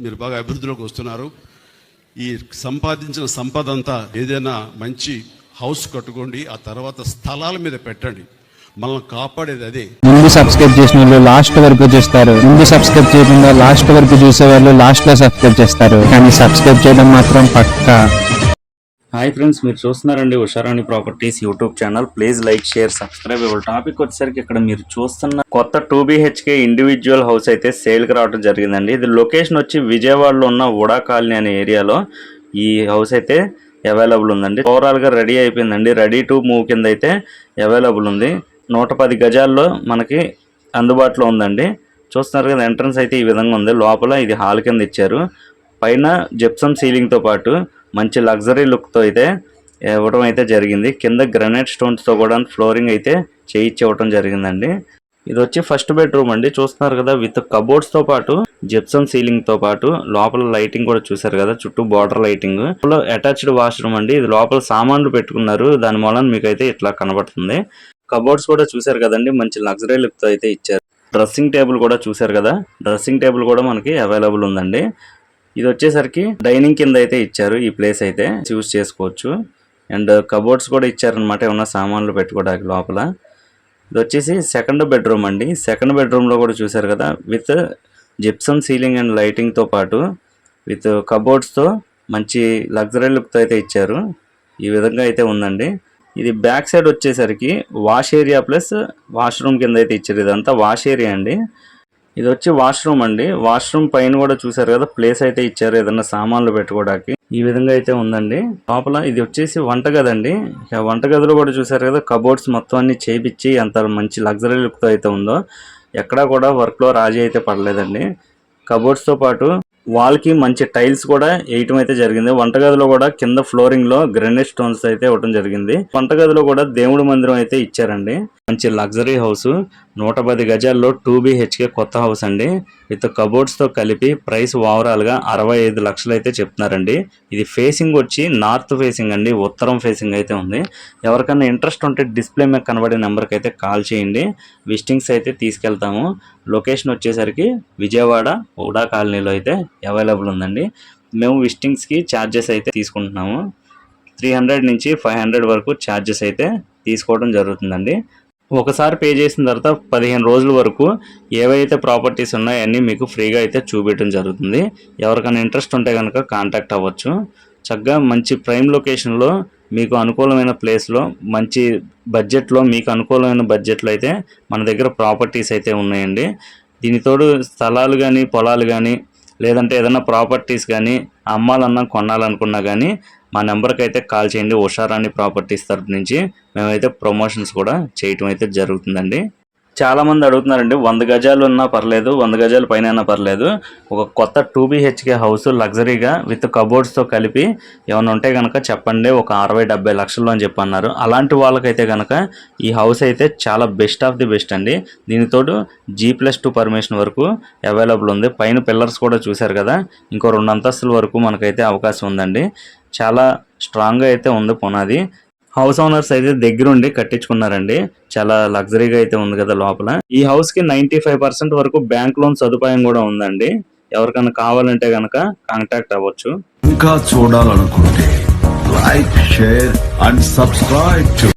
మీరు బాగా అభివృద్ధిలోకి వస్తున్నారు. ఈ సంపాదించిన సంపద అంతా ఏదైనా మంచి హౌస్ కట్టుకోండి ఆ తర్వాత స్థలాల మీద పెట్టండి. మనల్ని కాపాడేది అదే. ముందు సబ్స్క్రైబ్ చేసిన వాళ్ళు లాస్ట్ వరకు చూస్తారు. ముందు సబ్స్క్రైబ్ చేయకుండా లాస్ట్ వరకు చూసే వాళ్ళు లాస్ట్లో సబ్స్క్రైబ్ చేస్తారు. కానీ సబ్స్క్రైబ్ చేయడం మాత్రం పక్కా. హాయ్ ఫ్రెండ్స్ మీరు చూస్తున్నారండి Usharani properties YouTube channel. Please like share subscribe. ఇవ్వాలి టాపిక్ వచ్చేసరికి ఇక్కడ మీరు చూస్తున్న కొత్త టూ బిహెచ్కే ఇండివిజువల్ హౌస్ అయితే సేల్కి రావడం జరిగిందండి. ఇది లొకేషన్ వచ్చి విజయవాడలో ఉన్న ఉడా కాలనీ అనే ఏరియాలో ఈ హౌస్ అయితే అవైలబుల్ ఉందండి. ఓవరాల్గా రెడీ అయిపోయిందండి. రెడీ టు మూవ్ కింద అయితే అవైలబుల్ ఉంది. నూట పది గజాల్లో మనకి అందుబాటులో ఉందండి. చూస్తున్నారు కదా ఎంట్రన్స్ అయితే ఈ విధంగా ఉంది. లోపల ఇది హాల్ కింద ఇచ్చారు. పైన జెప్సమ్ సీలింగ్తో పాటు మంచి లగ్జరీ లుక్తో అయితే ఇవ్వడం అయితే జరిగింది. కింద గ్రనైట్ స్టోన్స్తో కూడా ఫ్లోరింగ్ అయితే చేయించి ఇవ్వడం జరిగిందండి. ఇది వచ్చి ఫస్ట్ బెడ్రూమ్ అండి. చూస్తున్నారు కదా విత్ కబోర్డ్స్తో పాటు జిప్సమ్ సీలింగ్తో పాటు లోపల లైటింగ్ కూడా చూసారు కదా చుట్టూ బార్డర్ లైటింగ్. అటాచ్డ్ వాష్రూమ్ అండి. ఇది లోపల సామాన్లు పెట్టుకున్నారు. దాని మూలన మీకు అయితే ఇట్లా కనబడుతుంది. కబోర్డ్స్ కూడా చూసారు కదండి మంచి లగ్జరీ లుక్తో అయితే ఇచ్చారు. డ్రెస్సింగ్ టేబుల్ కూడా చూసారు కదా డ్రెస్సింగ్ టేబుల్ కూడా మనకి అవైలబుల్ ఉందండి. ఇది వచ్చేసరికి డైనింగ్ కింద అయితే ఇచ్చారు ఈ ప్లేస్ అయితే యూస్ చేసుకోవచ్చు. అండ్ కబోర్డ్స్ కూడా ఇచ్చారనమాట ఏమన్నా సామాన్లు పెట్టుకోవడానికి లోపల. ఇది వచ్చేసి సెకండ్ బెడ్రూమ్ అండి. సెకండ్ బెడ్రూమ్లో కూడా చూసారు కదా విత్ జిప్సమ్ సీలింగ్ అండ్ లైటింగ్తో పాటు విత్ కబోర్డ్స్తో మంచి లగ్జరీ లుక్తో అయితే ఇచ్చారు. ఈ విధంగా అయితే ఉందండి. ఇది బ్యాక్ సైడ్ వచ్చేసరికి వాష్ ఏరియా ప్లస్ వాష్రూమ్ కింద అయితే ఇచ్చారు. ఇదంతా వాష్ ఏరియా అండి. ఇది వచ్చి వాష్రూమ్ అండి. వాష్రూమ్ పైన కూడా చూసారు కదా ప్లేస్ అయితే ఇచ్చారు ఏదన్నా సామాన్లు పెట్టుకోవడానికి. ఈ విధంగా అయితే ఉందండి. లోపల ఇది వచ్చేసి వంటగది అండి వంటగదిలో కూడా చూసారు కదా కబోర్డ్స్ మొత్తం అన్ని చేపించి అంత మంచి లగ్జరీ లుక్తో అయితే ఉందో. ఎక్కడా కూడా వర్క్లో రాజీ అయితే పడలేదండి. కబోర్డ్స్తో పాటు వాల్కి మంచి టైల్స్ కూడా వేయటం అయితే జరిగింది. వంటగదిలో కూడా కింద ఫ్లోరింగ్లో స్టోన్స్ అయితే ఇవ్వడం జరిగింది. వంటగదిలో కూడా దేవుడి మందిరం అయితే ఇచ్చారండి. మంచి లగ్జరీ హౌస్. నూట పది గజాల్లో టూ బిహెచ్కే కొత్త హౌస్ అండి. విత్ కబోర్డ్స్తో కలిపి ప్రైస్ ఓవరాల్గా అరవై ఐదు లక్షలు అయితే చెప్తున్నారండి. ఇది ఫేసింగ్ వచ్చి నార్త్ ఫేసింగ్ అండి ఉత్తరం ఫేసింగ్ అయితే ఉంది. ఎవరికైనా ఇంట్రెస్ట్ ఉంటే డిస్ప్లే మీద కనబడే నెంబర్కి అయితే కాల్ చేయండి. విజిటింగ్స్ అయితే తీసుకెళ్తాము. లొకేషన్ వచ్చేసరికి విజయవాడ ఉడా కాలనీలో అయితే అవైలబుల్ ఉందండి. మేము విజిటింగ్స్కి ఛార్జెస్ అయితే తీసుకుంటున్నాము. త్రీ హండ్రెడ్ నుంచి ఫైవ్ హండ్రెడ్ వరకు ఛార్జెస్ అయితే తీసుకోవడం జరుగుతుందండి. ఒకసారి పే చేసిన తర్వాత పదిహేను రోజుల వరకు ఏవైతే ప్రాపర్టీస్ ఉన్నాయో అన్నీ మీకు ఫ్రీగా అయితే చూపించడం జరుగుతుంది. ఎవరికైనా ఇంట్రెస్ట్ ఉంటే కనుక కాంటాక్ట్ అవ్వచ్చు. చక్కగా మంచి ప్రైమ్ లొకేషన్లో మీకు అనుకూలమైన ప్లేస్లో మంచి బడ్జెట్లో మీకు అనుకూలమైన బడ్జెట్లో అయితే మన దగ్గర ప్రాపర్టీస్ అయితే ఉన్నాయండి. దీనితోడు స్థలాలు కానీ పొలాలు కానీ లేదంటే ఏదైనా ప్రాపర్టీస్ కానీ అమ్మాలన్నా కొనాలనుకున్నా కానీ మా నెంబర్కి అయితే కాల్ చేయండి ఉషారాణి ప్రాపర్టీస్ తరపు నుంచి. మేమైతే ప్రమోషన్స్ కూడా చేయటం అయితే జరుగుతుందండి. చాలా మంది అడుగుతున్నారండి వంద గజాలు ఉన్నా పర్లేదు వంద గజాల పైన అయినా పర్లేదు. ఒక కొత్త టూ బిహెచ్కే హౌస్ లగ్జరీగా విత్ కబోర్డ్స్తో కలిపి ఏమైనా ఉంటే కనుక చెప్పండి ఒక అరవై డెబ్బై లక్షల్లో అని చెప్పి అన్నారు అలాంటి వాళ్ళకైతే కనుక ఈ హౌస్ అయితే చాలా బెస్ట్ ఆఫ్ ది బెస్ట్ అండి. దీనితోడు జీ ప్లస్ టూ పర్మిషన్ వరకు అవైలబుల్ ఉంది. పైన పిల్లర్స్ కూడా చూశారు కదా ఇంకో రెండు అంతస్తుల వరకు మనకైతే అవకాశం ఉందండి. చాలా స్ట్రాంగ్గా అయితే ఉంది పునాది. హౌస్ ఓనర్స్ అయితే దగ్గరుండి కట్టించుకున్నారండి. చాలా లగ్జరీగా అయితే ఉంది కదా లోపల. ఈ హౌస్కి నైన్టీ ఫైవ్ పర్సెంట్ వరకు బ్యాంక్ లోన్ సదుపాయం కూడా ఉందండి. ఎవరికైనా కావాలంటే గనక కాంటాక్ట్ అవ్వచ్చు. ఇంకా చూడాలనుకుంటే లైక్ షేర్ అండ్ సబ్స్క్రైబ్